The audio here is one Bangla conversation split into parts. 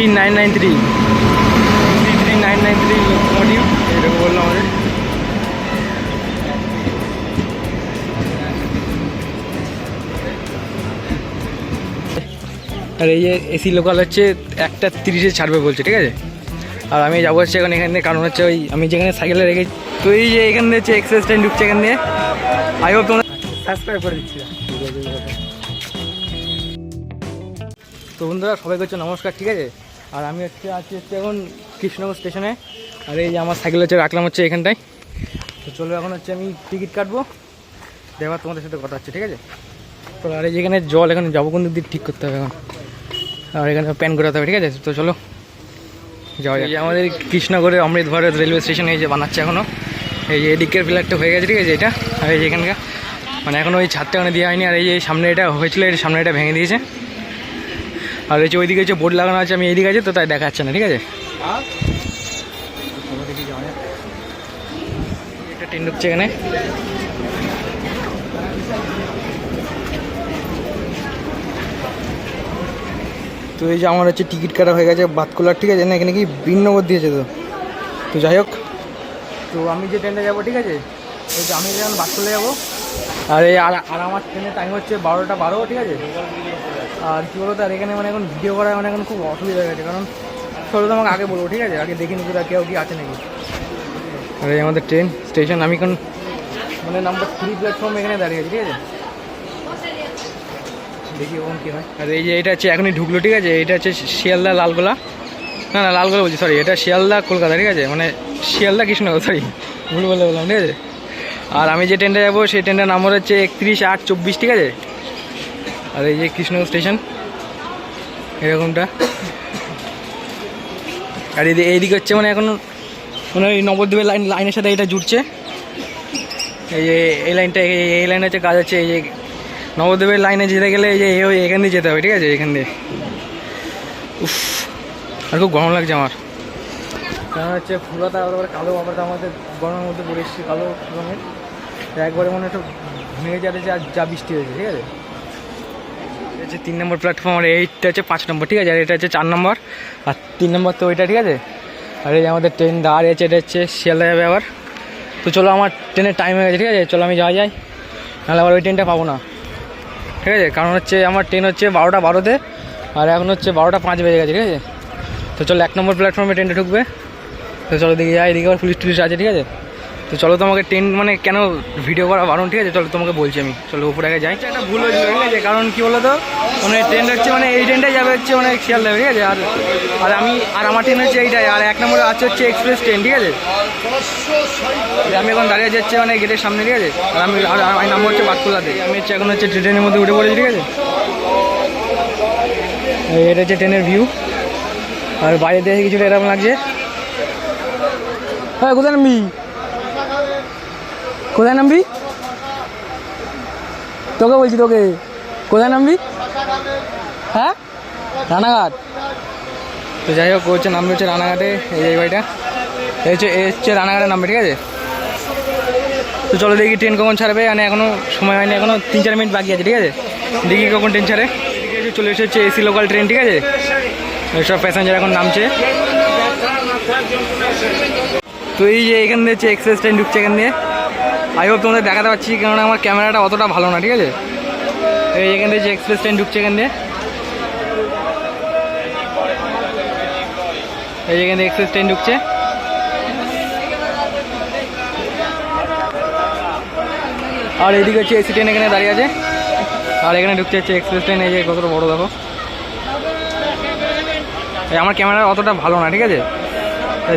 Three nine nine three three three nine nine three locomotive এরকম বলল আমাদের। আর এই যে এসি লোকাল হচ্ছে, একটা তিরিশে ছাড়বে বলছে, ঠিক আছে? আর আমি যাব হচ্ছে এখন এখান থেকে কারণ হচ্ছে ওই আমি যেখানে সাইকেলে রেখে তো এই যে এখান থেকে হচ্ছে এক্সপ্রেস ট্রেন ঢুকছে এখান দিয়ে। আই হোপ তোমরা সাবস্ক্রাইব করে দিচ্ছি। তো বন্ধুরা সবাইকে হচ্ছে নমস্কার, ঠিক আছে? আর আমি হচ্ছে আছি হচ্ছে এখন কৃষ্ণনগর স্টেশনে। আর এই যে আমার সাইকেল হচ্ছে রাখলাম হচ্ছে এখানটায়। তো চলো এখন হচ্ছে আমি টিকিট কাটবো। দেবার তোমাদের সাথে কথা হচ্ছে, ঠিক আছে? তো আর এই যেখানে জল, এখানে যাব কোন দিক ঠিক করতে হবে এখন। আর এখানে প্যান করাতে হবে, ঠিক আছে? তো চলো, যাওয়া যায় আমাদের কৃষ্ণগড়ে অমৃত ভারত রেলওয়ে স্টেশন এই যে বানাচ্ছে এখনও এই যে এদিকের ফ্ল্যাটটা হয়ে গেছে, ঠিক আছে, এটা? আর এই যে এখানকার। মানে এখনও ওই ছাদটা ওখানে দেওয়া হয়নি, আর এই যে সামনে এটা হয়েছিল, এর সামনে এটা ভেঙে দিয়েছে। আর এই যে ওইদিকে যে বোর্ড লাগানো আছে আমি এইদিকে আছে তো তাই দেখাচ্ছে না ঠিক আছে? একটা ট্রেন ঢুকছে এখানে। তো এই যে আমার হচ্ছে টিকিট কাটা হয়ে গেছে বাতকুলার ঠিক আছে? না এখানে কি বিনগর দিয়েছে তো? তো যাই হোক। তো আমি যে ট্রেনটা যাব ঠিক আছে? ওই যে আমি যখন বাতকুলে যাব। আর এই আর আর আমার ট্রেনের টাইম হচ্ছে বারোটা বারো ঠিক আছে? আর কী বলতো, আর এখানে মানে এখন ভিডিও করা মানে এখন খুব অসুবিধা হয়ে গেছে, কারণ সবাই তো আমাকে আগে বলব, ঠিক আছে? আগে দেখে নিবো কেউ কি আছে নাকি? আর, এই আমাদের ট্রেন স্টেশন আমি এখন মানে নাম্বার থ্রি প্ল্যাটফর্ম এখানে দাঁড়িয়ে আছি, ঠিক আছে? দেখি কখন কী হয়। আর, এই যে এটা হচ্ছে, এখনই ঢুকলো, ঠিক আছে? এটা হচ্ছে শিয়ালদা লালগোলা। না না, লালগোলা বলছি সরি এটা শিয়ালদা কলকাতা, ঠিক আছে? মানে শিয়ালদা কৃষ্ণনগর সরি ভুল বলে বললাম, ঠিক আছে? আর আমি যে ট্রেনটা যাব, সেই ট্রেনটার নাম্বার হচ্ছে একত্রিশ আট চব্বিশ, ঠিক আছে? আর এই যে কৃষ্ণনগর স্টেশন, এরকমটা। আর এদিকে এইদিকে হচ্ছে মানে এখন মানে ওই নবদ্বীপের লাইন, লাইনের সাথে এটা জুড়ছে। এই যে এই লাইনটা, এই এই লাইন হচ্ছে কাজ হচ্ছে, এই যে নবদ্বীপের লাইনে যেতে গেলে এই যে এই ওই এখান দিয়ে যেতে হবে, ঠিক আছে? এখান দিয়ে। উফ, আর খুব গরম লাগছে আমার। কারণ হচ্ছে ফুলাতা আবার কালো ব্যাপারটা আমাদের গরমের মধ্যে পড়ে এসেছি কালো রঙের। একবারে মনে একটু ভেঙে আর যা বৃষ্টি হয়েছে, ঠিক আছে? হচ্ছে তিন নম্বর প্ল্যাটফর্ম আর এইটা হচ্ছে পাঁচ নম্বর, ঠিক আছে? আর এটা হচ্ছে চার নম্বর। আর তিন নম্বর তো ওইটা, ঠিক আছে? আর এই আমাদের ট্রেন দাঁড়িয়ে আছে, এটা হচ্ছে শিয়ালদা যাবে আবার। তো চলো আমার ট্রেনের টাইম হয়ে গেছে, ঠিক আছে? চলো আমি যাওয়া যাই। নাহলে আবার ওই ট্রেনটা পাবো না। ঠিক আছে? কারণ হচ্ছে আমার ট্রেন হচ্ছে বারোটা বারোতে, আর এখন হচ্ছে বারোটা পাঁচ বেজে গেছে, ঠিক আছে? তো চলো এক নম্বর প্ল্যাটফর্মে ট্রেনটা ঢুকবে। তো চলো দিকে যাই, এদিকে আবার পুলিশ টুলিশ আছে, ঠিক আছে? তো চলো তোমাকে ট্রেন মানে কেন ভিডিও করা বারণ, ঠিক আছে? চলো তোমাকে বলছি আমি। চলো উপরে আগে যাই। একটা ভুল হয়েছিল, ঠিক আছে? কারণ কি বলো তো মানে ট্রেনটা হচ্ছে মানে এই ট্রেনটাই যাবে হচ্ছে মানে শিয়াল দেবে ঠিক আছে? আর আর আমি, আর আমার ট্রেন হচ্ছে এইটাই, আর এক নম্বরে আছে হচ্ছে এক্সপ্রেস ট্রেন ঠিক আছে? আমি এখন দাঁড়িয়ে যাচ্ছি মানে গেটের সামনে, ঠিক আছে? আর আমি, আর আমার নাম হচ্ছে বাতকুলাতে। আমি হচ্ছে এখন হচ্ছে ট্রেনের মধ্যে উঠে পড়েছি, ঠিক আছে? এটা হচ্ছে ট্রেনের ভিউ আর বাইরে দেখে কিছুটা এরকম লাগছে। হ্যাঁ কোথায় নামবি? কোথায় নামবি? তোকে বলছি তোকে। কোথায় নামবি? হ্যাঁ? রানাঘাট। তো যাই হোক হচ্ছে নামবে হচ্ছে রানাঘাটে, এই বাড়িটা। এই হচ্ছে এই হচ্ছে রানাঘাটে নামবে, ঠিক আছে? তো চলো দেখি ট্রেন কখন ছাড়বে মানে এখনও সময় হয়নি এখনও তিন চার মিনিট বাকি আছে, ঠিক আছে? দেখি কখন ট্রেন ছাড়ে। চলে এসে হচ্ছে এসি লোকাল ট্রেন ঠিক আছে? সব প্যাসেঞ্জার এখন নামছে। তো এই যে এখান দিয়ে হচ্ছে এক্সপ্রেস ট্রেন ঢুকছে এখান দিয়ে। আই হোপ তোমাদের দেখাতে পাচ্ছি, কেননা আমার ক্যামেরাটা অতটা ভালো না, ঠিক আছে? এই এখান থেকে যে এক্সপ্রেস ট্রেন ঢুকছে এখান দিয়ে। এই এখান থেকে এক্সপ্রেস ট্রেন ঢুকছে। আর এদিকে হচ্ছে এসি ট্রেন এখানে দাঁড়িয়ে আছে। আর এখানে ঢুকছে হচ্ছে এক্সপ্রেস ট্রেন এই যে কতটা বড় দেখো। আমার ক্যামেরা অতটা ভালো না, ঠিক আছে?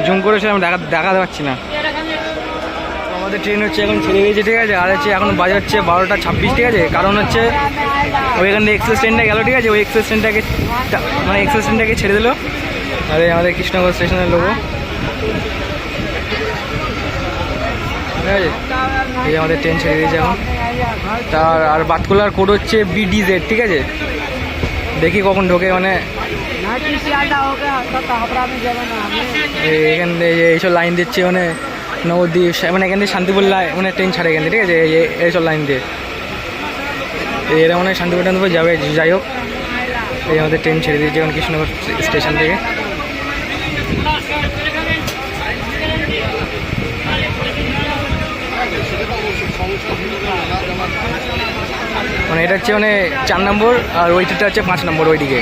জুম করে আমি দেখা দেখাতে পারছি না। আমাদের ট্রেন হচ্ছে এখন ছেড়ে গিয়েছে ঠিক আছে? আর হচ্ছে এখন বাজে হচ্ছে বারোটা ছাব্বিশ ঠিক আছে? কারণ হচ্ছে ওইখান থেকে এক্সপ্রেস ট্রেনটা গেলো ঠিক আছে? ওই এক্সপ্রেস ট্রেনটাকে মানে এক্সপ্রেস ট্রেনটাকে ছেড়ে দিলো। আর আমাদের কৃষ্ণনগর স্টেশনের লোক ঠিক আছে? এই আমাদের ট্রেন ছেড়ে দিয়েছে এখন। তার আর বাতকুলার কোড হচ্ছে বিডিজেড ঠিক আছে? দেখি কখন ঢোকে মানে এখান থেকে এইসব লাইন দিচ্ছে মানে নবদ্বীপ মানে এখান থেকে শান্তিপুর লাইন মানে ট্রেন ছাড়ে এখান থেকে ঠিক আছে? এই- এই- এইসব লাইন দিয়ে। এরা মানে শান্তিপুর টান্তিপুর যাবে, যাই হোক। এই আমাদের ট্রেন ছেড়ে দিয়েছে এখন কৃষ্ণনগর স্টেশন থেকে। মানে এটা হচ্ছে মানে চার নম্বর আর ওইটা হচ্ছে পাঁচ নম্বর ওইদিকে।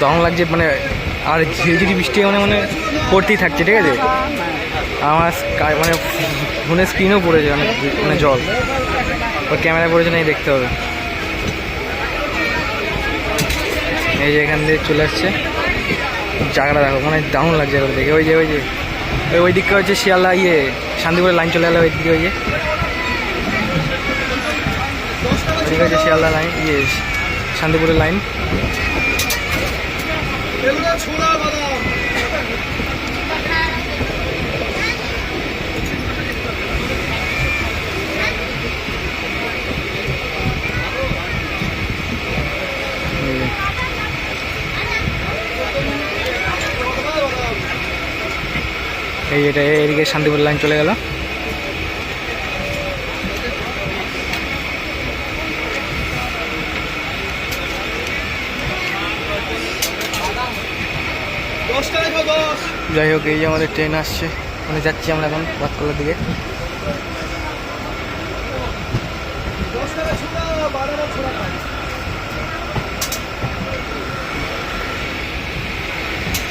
দারুণ লাগছে মানে আর ঝিরি ঝিরি বৃষ্টি মানে মানে পড়তেই থাকছে, ঠিক আছে? আমার মানে ফোনের স্ক্রিনও পড়েছে অনেক মানে জল। ওর ক্যামেরা পড়েছে না দেখতে হবে। এই যে এখান দিয়ে চলে আসছে। জায়গাটা দেখো মানে দারুণ লাগছে এগুলো দেখে। ওই যে ওই যে, ওই ওই দিকটা হচ্ছে শিয়ালদা ইয়ে শান্তিপুরের লাইন চলে গেলো ওই দিকে ওই যে। ওইদিকে হচ্ছে শিয়ালদা লাইন ইয়ে শান্তিপুরের লাইন এই এটা এদিকে শান্তিপুর লাইন চলে গেল। যাই হোক, এই যে আমাদের ট্রেন আসছে। মানে যাচ্ছি আমরা এখন বাতকলার দিকে।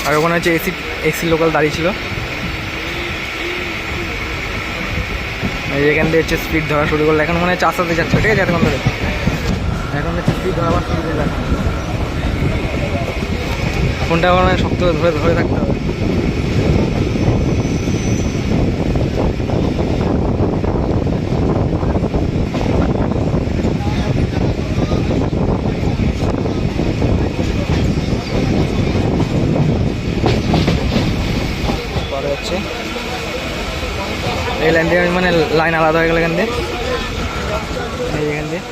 আর ওখানে হচ্ছে এসি এসি লোকাল দাঁড়িয়ে ছিল। এখান থেকে হচ্ছে স্পিড ধরা শুরু করল। এখন মনে হচ্ছে আস্তে যাচ্ছে, ঠিক আছে, এতক্ষণ ধরে। এখন হচ্ছে স্পিড ধরা শুরু করে যাচ্ছে। ফোনটা মানে শক্ত ধরে ধরে থাকতে হবে পরে হচ্ছে এই লাইন দিয়ে মানে লাইন আলাদা হয়ে গেল এখান দিয়ে। এখান দিয়ে।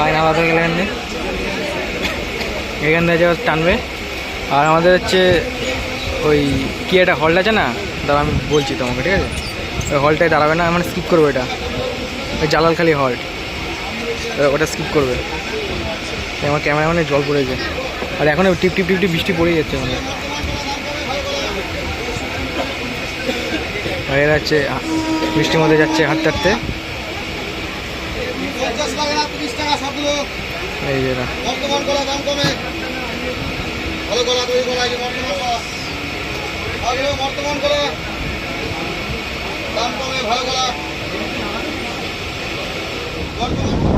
লাইন আলাদা হয়ে গেল এখান দিয়ে। এখান টানবে। আর আমাদের হচ্ছে ওই কি একটা হল্ট আছে না দাঁড়া আমি বলছি তোমাকে, ঠিক আছে? ওই হলটায় দাঁড়াবে না মানে স্কিপ করবে এটা ওই জালালখালি হল ওটা স্কিপ করবে। আমার ক্যামেরা মানে জল পড়েছে আর এখন টিপ টিপ টিপ টিপ বৃষ্টি পড়েই যাচ্ছে মানে। আর যাচ্ছে বৃষ্টির মধ্যে যাচ্ছে হাঁটতে হাঁটতে। এই কমে ভালো যে বর্তমান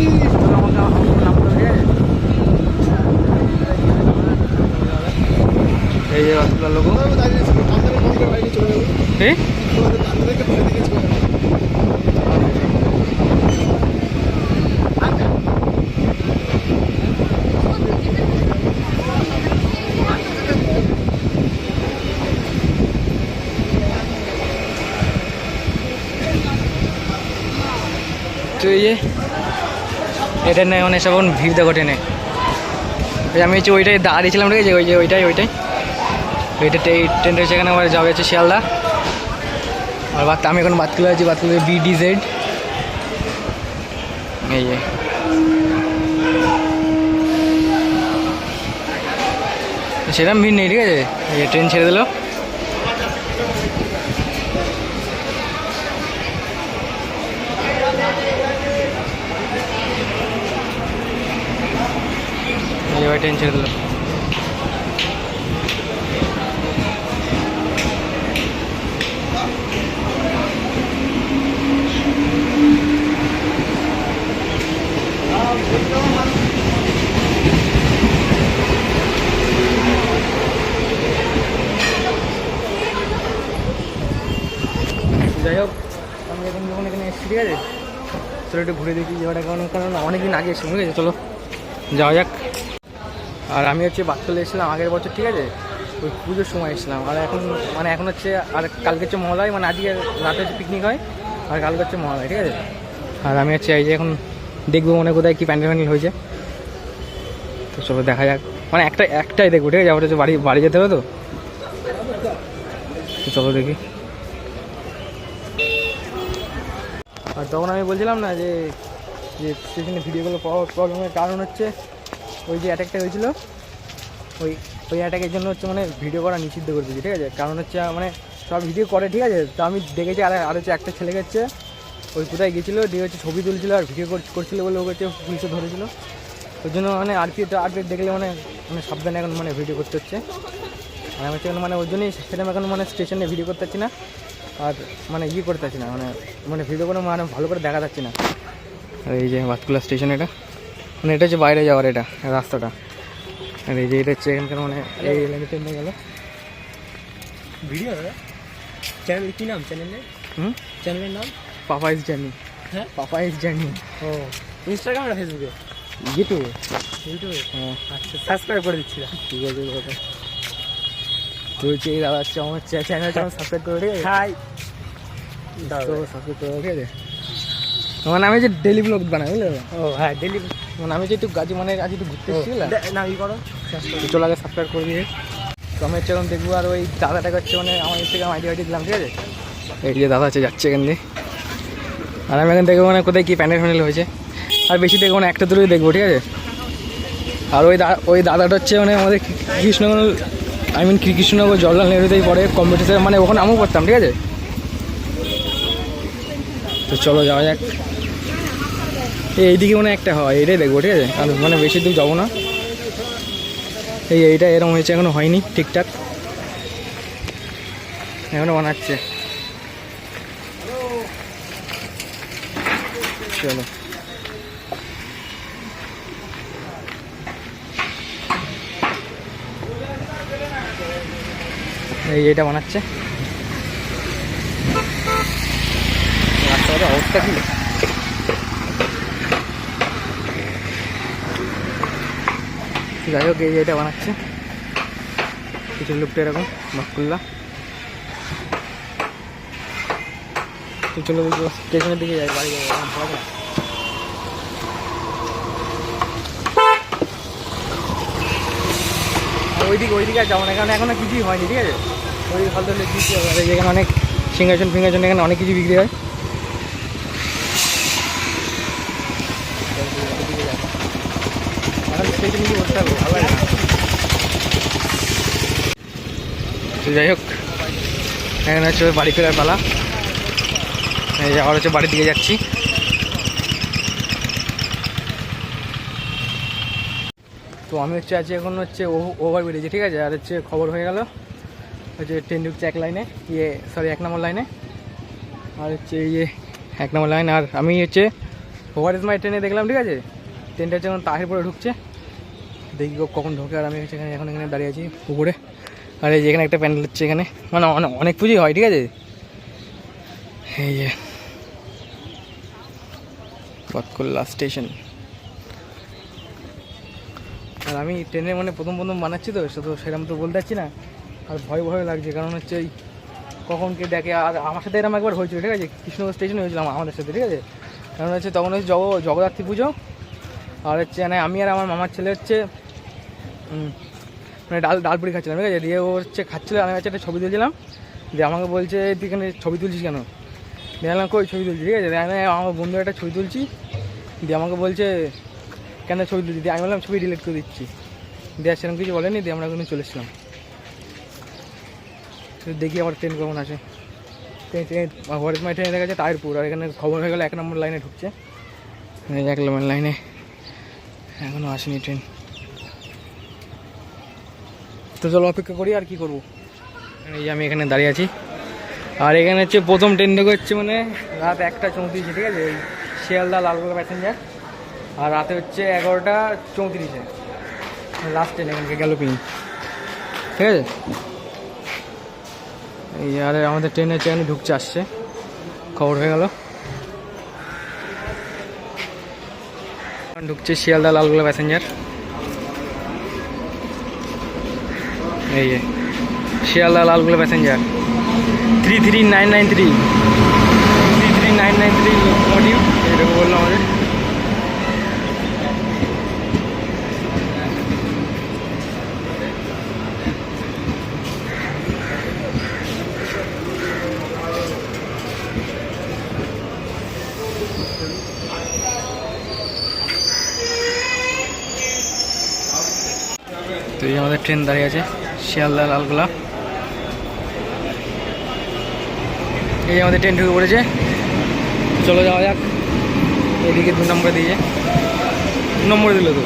Woo! এটা নেই মানে সব ভিড় দেখো ট্রেনে। আমি হচ্ছে ওইটাই দাঁড়িয়েছিলাম ঠিক আছে? ওই যে ওইটাই ওইটাই। ওইটা ট্রেনটা হচ্ছে এখানে, আমার যাবে হচ্ছে শিয়ালদা। আর বাদ আমি এখন বাতকুলে আছি, বাতকুলে বিডি জেড এই যে। সেরকম ভিড় নেই, ঠিক আছে? এই ট্রেন ছেড়ে দিলো। ট্রেন ছেড়ে দিলো যাই হোক, আমি এখন যখন এখানে এসেছি, ঠিক আছে? চলো একটু ঘুরে দেখি জায়গাটা কেমন কারণ অনেকদিন আগে এসেছি ঠিক আছে চলো। যাওয়া যাক। আর আমি হচ্ছে বাচ্চা এসেছিলাম আগের বছর, ঠিক আছে? ওই পুজোর সময় এসেছিলাম। আর এখন মানে এখন হচ্ছে, আর কালকে হচ্ছে মহলায় মানে আজকে রাতে হচ্ছে পিকনিক হয়, আর কালকে হচ্ছে মহলায়, ঠিক আছে? আর আমি হচ্ছে এই যে এখন দেখব মনে কোথায় কী প্যান্ডেল ফ্যান্ডেল হয়েছে। তো চলো দেখা যাক। মানে একটা, একটাই দেখব, ঠিক আছে? আবার হচ্ছে বাড়ি বাড়ি যেতে হবে তো? চলো দেখি। আর তখন আমি বলছিলাম না যে যে স্টেশনে ভিডিওগুলো প্রবলেমের কারণ হচ্ছে? ওই যে অ্যাটাকটা হয়েছিল, ওই ওই অ্যাটাকের জন্য হচ্ছে মানে ভিডিও করা নিষিদ্ধ করে দিয়েছি, ঠিক আছে? কারণ হচ্ছে মানে সব ভিডিও করে, ঠিক আছে? তো আমি দেখেছি আর আর হচ্ছে একটা ছেলে গেছে ওই কোথায় গেছিল দিয়ে হচ্ছে ছবি তুলছিল আর ভিডিও করছিল বলে ওকে হচ্ছে পুলিশে ধরেছিল। ওই জন্য মানে আর পি আর দেখলে মানে মানে সাবধানে এখন মানে ভিডিও করতে হচ্ছে। আর আমি হচ্ছে মানে ওই জন্যই সেরকম এখন মানে স্টেশনে ভিডিও করতে পারছি না, আর মানে ইয়ে করতে পারছি না মানে মানে ভিডিও করে মানে ভালো করে দেখা যাচ্ছে না। এই যে বাতকুলা স্টেশন এটা। মানে এটা হচ্ছে বাইরে যাওয়ার এটা রাস্তাটা। আর এই যে এটা হচ্ছে এখানকার মানে এই লাইনে ট্রেনে গেল। ভিডিও চ্যানেল কি নাম? চ্যানেলের হুম? চ্যানেলের নাম? পাপা ইজ জার্নি হ্যাঁ। পাপা ইজ জার্নি ও। ইনস্টাগ্রাম না ফেসবুকে ইউটিউবে ইউটিউবে হ্যাঁ। আচ্ছা সাবস্ক্রাইব করে দিচ্ছি ঠিক আছে তো হচ্ছে দাদা হচ্ছে আমার চ্যানেল সাবস্ক্রাইব করে ঠিক আছে হাই তো সাবস্ক্রাইব করে ঠিক আছে মানে আমি যে ডেলি ব্লগ বানাই বুঝলে ও হ্যাঁ ডেলি মানে আমি যেহেতু গাজি মানে আজ একটু ঘুরতে এসেছি বুঝলে না ই করো। চলে আগে সাবস্ক্রাইব করে দিয়ে তো আমি হচ্ছে দেখব আর ওই দাদাটা হচ্ছে মানে আমার ইনস্টাগ্রাম আইডি আইডি দিলাম ঠিক আছে? এই যে দাদা হচ্ছে যাচ্ছে এখান দিয়ে। আর আমি এখান থেকে মানে কোথায় কী প্যান্ডেল ফ্যান্ডেল হয়েছে। আর বেশি দেখব না একটা দূরেই দেখব ঠিক আছে? আর ওই ওই দাদাটা হচ্ছে মানে আমাদের কৃষ্ণনগর আই মিন কৃষ্ণনগর জওয়াহরলাল নেহরুতেই পড়ে কম্পিটিশন মানে ওখানে আমিও পড়তাম ঠিক আছে? তো চলো যাওয়া যাক। এইদিকে মনে একটা হয়, এটাই দেখব, ঠিক আছে? আর মানে বেশি দূর যাব না। এই এইটা এরকম হয়েছে, এখনও হয়নি ঠিকঠাক। এখনও বানাচ্ছে। চলো। এই এটা বানাচ্ছে। রাস্তাঘাটের অবস্থা কি? যাই হোক এই এটা বানাচ্ছে। কিছু লোকটা এরকম তো চলো দেখব স্টেশনের দিকে যাই, বাড়ি এখন আর ওইদিকে ওইদিকে আর যাব না, কারণ এখনও কিছুই হয়নি, ঠিক আছে? ওইদিকে ফালতু হলে কিছু হবে। যেখানে অনেক সিংহাসন ফিঙ্গাসন এখানে অনেক কিছু বিক্রি হয়। হবে যাই হোক, এখানে হচ্ছে বাড়ি ফেরার পালা। এই আবার হচ্ছে বাড়ির দিকে যাচ্ছি। তো আমি হচ্ছে আছি এখন হচ্ছে ওভার ব্রিজে ঠিক আছে? আর হচ্ছে খবর হয়ে গেল হচ্ছে ট্রেন ঢুকছে এক লাইনে ইয়ে সরি এক নম্বর লাইনে আর হচ্ছে ইয়ে এক নম্বর লাইন আর আমি হচ্ছে ওভার ইজ মাই ট্রেনে দেখলাম, ঠিক আছে? ট্রেনটা হচ্ছে এখন তাহের পরে ঢুকছে। দেখি কখন ঢোকে আর আমি হচ্ছে এখানে এখন দাঁড়িয়ে আছি উপরে আর এই যে এখানে একটা প্যান্ডেল হচ্ছে এখানে। মানে অনে- অনেক পুজোই হয়, ঠিক আছে? এই যে। পাতকুল্লা স্টেশন। আর আমি ট্রেনে মানে প্রথম প্রথম বানাচ্ছি তো সে তো সেরকম তো বলতে পারছি না। আর ভয় ভয় লাগছে, কারণ হচ্ছে ওই কখন কে দেখে। আর আমার সাথে এরকম একবার হয়েছিল, ঠিক আছে? কৃষ্ণনগর স্টেশনে হয়েছিল আমা- আমাদের সাথে, ঠিক আছে? কারণ হচ্ছে তখন হচ্ছে জগ, জগদ্ধাত্রী পুজো। আর হচ্ছে মানে আমি আর আমার মামার ছেলে হচ্ছে মানে ডাল ডালপুরি খাচ্ছিলাম, ঠিক আছে? দিয়ে ও হচ্ছে খাচ্ছিল, আমি হচ্ছে একটা ছবি তুলছিলাম। দিয়ে আমাকে বলছে, তুই এখানে ছবি তুলছিস কেন? দিয়ে আমি কই ছবি তুলছি, ঠিক আছে? আমি আমার বন্ধু একটা ছবি তুলছি। দিয়ে আমাকে বলছে, কেন ছবি তুলছি দিয়ে আমি বললাম, ছবি ডিলিট করে দিচ্ছি। দিয়ে সেরকম কিছু বলেনি, দিয়ে আমরা ওখানে চলে এসেছিলাম। দেখি আবার ট্রেন কখন আসে। ট্রেন ট্রেন হরিদমাই ট্রেনে দেখা যাচ্ছে তাইরপুর, আর এখানে খবর হয়ে গেলে এক নম্বর লাইনে ঢুকছে। এক নম্বর লাইনে এখনও আসেনি ট্রেন তো চলো অপেক্ষা করি, আর কি করব? এই যে আমি এখানে দাঁড়িয়ে আছি। আর এখানে হচ্ছে প্রথম ট্রেন ঢুকে হচ্ছে মানে রাত একটা চৌত্রিশে, ঠিক আছে? ওই শিয়ালদা লালগোলা প্যাসেঞ্জার আর রাতে হচ্ছে এগারোটা চৌত্রিশে। লাস্ট ট্রেন এখানকে গেল পিন। ঠিক আছে? এই আর আমাদের ট্রেনে ট্রেন ঢুকছে, আসছে। খবর হয়ে গেল। ঢুকছে শিয়ালদা লালগোলা প্যাসেঞ্জার এই যে, Sealdah Lalgola passenger three three nine nine three three three nine nine three motive এরকম বলল আমাদের। তো এই আমাদের ট্রেন দাঁড়িয়ে আছে। শিয়ালদা লালগোলা এই আমাদের ট্রেন ঢুকে পড়েছে। চলো যাওয়া যাক। এদিকে দু নম্বর দিয়েছে দু নম্বরে দিল তো।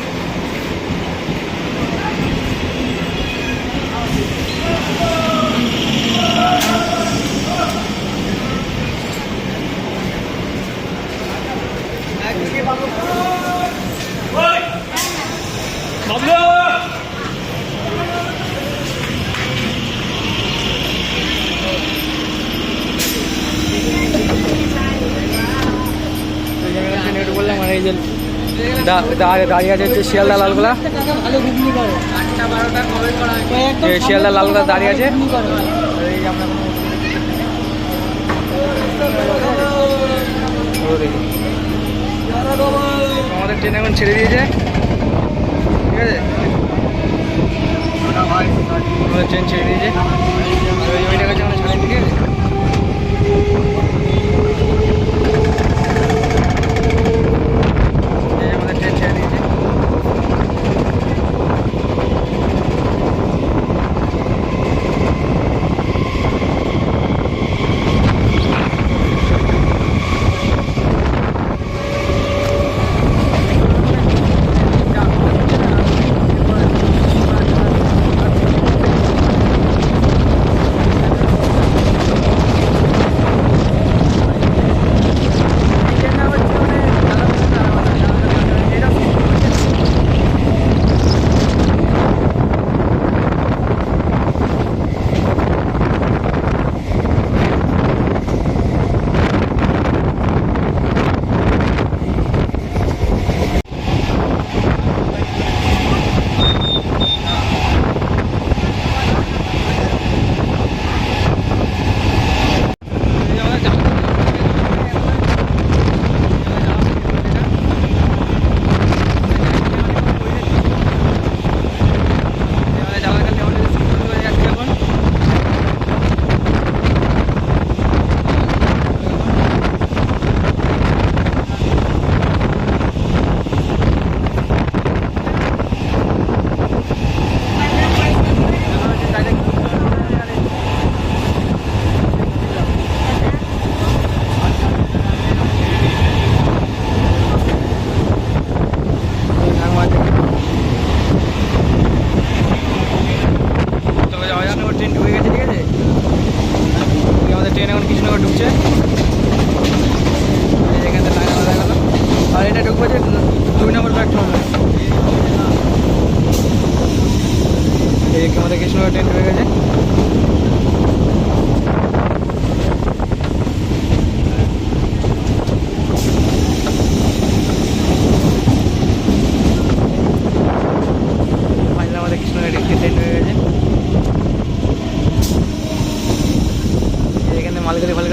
দাঁড়িয়ে আছে হচ্ছে শিয়ালদা লালগোলা। শিয়ালদা লালগোলা দাঁড়িয়ে আছে। আমাদের ট্রেন এখন ছেড়ে দিয়েছে। ঠিক আছে? আমাদের ট্রেন ছেড়ে দিয়েছে। ওইটা কাছে আমরা ছাড়েন ঠিক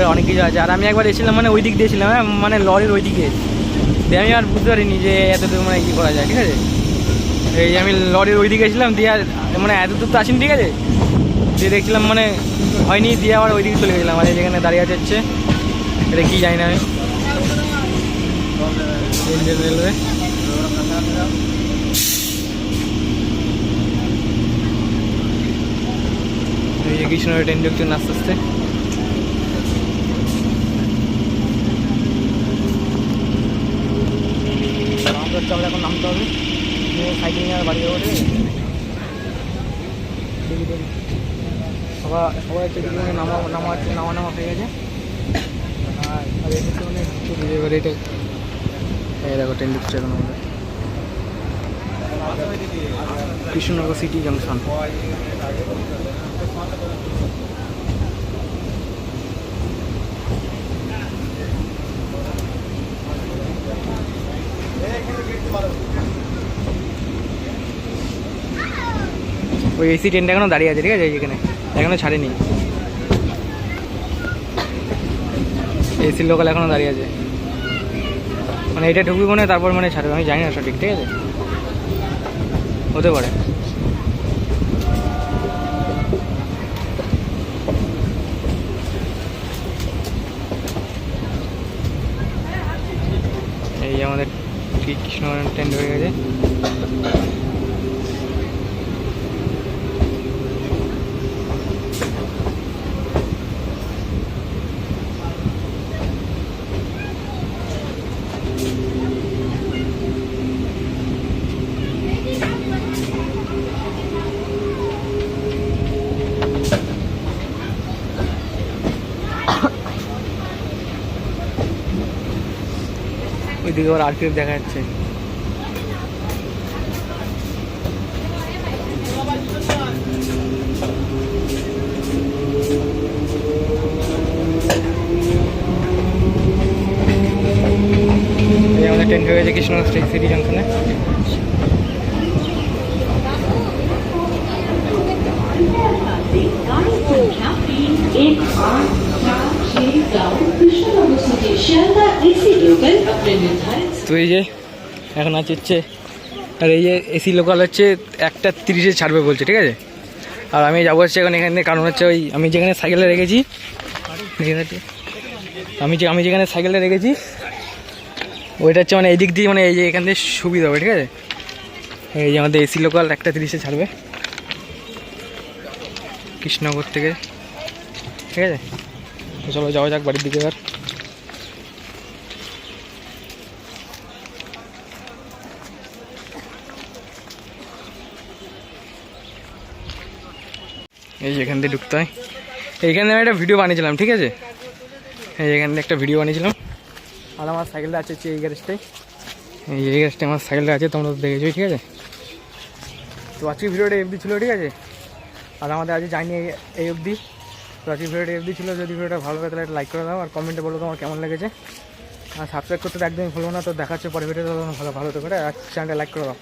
ফালগাড়ি অনেক কিছু আছে। আর আমি একবার এসেছিলাম মানে ওই দিক দিয়েছিলাম হ্যাঁ মানে লরির ওই দিকে দিয়ে আমি আর বুঝতে পারিনি যে এতটুকু মানে কী করা যায়, ঠিক আছে? এই আমি লরির ওই দিকে ছিলাম দিয়ে আর মানে এত দূর তো আসিনি, ঠিক আছে? দিয়ে দেখছিলাম মানে হয়নি, দিয়ে আবার ওই দিকে চলে গেছিলাম, আর যেখানে দাঁড়িয়ে আছে হচ্ছে, এটা কী জানি না আমি। রেলওয়ে কৃষ্ণনগর ট্রেন ঢুকছে না আস্তে আস্তে আমাদের তো এখন নামতে হবে। সাইকেল নিয়ে বাড়ি যাব সবাই সবাই হচ্ছে নামা নামা নামা নামা হয়ে গেছে। আর মানে এটা এই দেখো ট্রেন ঢুকছে এখন আমাদের। কৃষ্ণনগর সিটি জাংশন ওই এসি ট্রেনটা এখনও দাঁড়িয়ে আছে, ঠিক আছে? এখানে। এখনও ছাড়েনি। এসি লোকাল এখনও দাঁড়িয়ে আছে। মানে এটা ঢুকবি মনে তারপর মানে ছাড়বে। আমি জানি না সঠিক, ঠিক আছে? হতে পারে এই যে আমাদের ট্রেন হয়ে গেছে। দেখা যাচ্ছে। তো এই যে, এখন আছে হচ্ছে, আর এই যে এসি লোকাল হচ্ছে, একটা তিরিশে ছাড়বে বলছে, ঠিক আছে? আর আমি যাব হচ্ছে এখন এখানে, কারণ হচ্ছে ওই, আমি যেখানে সাইকেলে রেখেছি, আমি যে, আমি যেখানে সাইকেলে রেখেছি, ওইটা হচ্ছে মানে এই দিক দিয়ে মানে এই যে এখান থেকে সুবিধা হবে, ঠিক আছে? এই যে আমাদের এসি লোকাল একটা তিরিশে ছাড়বে। কৃষ্ণনগর থেকে, ঠিক আছে? চলো যাওয়া যাক বাড়ির দিকে এবার। এই এখান দিয়ে ঢুকতে হয়। এইখানে আমি একটা ভিডিও বানিয়েছিলাম, ঠিক আছে? এই এখান থেকে একটা ভিডিও বানিয়েছিলাম। আর আমার সাইকেলটা আছে এই গ্যারেজটাই এই এই গ্যারেজটা আমার সাইকেলটা আছে, তোমরা দেখেছ, ঠিক আছে? তো আজকে ভিডিওটা এফডি ছিল, ঠিক আছে? আর আমাদের আজ যায়নি এই- অবধি। তো আজকে ভিডিওটা এফডি ছিল। যদি ভিডিওটা ভালো লাগে, তাহলে লাইক করে দাও, আর কমেন্টে বলো তোমার কেমন লেগেছে। আর সাবস্ক্রাইব করতে একদমই ভুলবো না, তো দেখাচ্ছে পরে ভিডিওটা ভালো ভালো তো করে আর চ্যানেলটা লাইক করে দাও।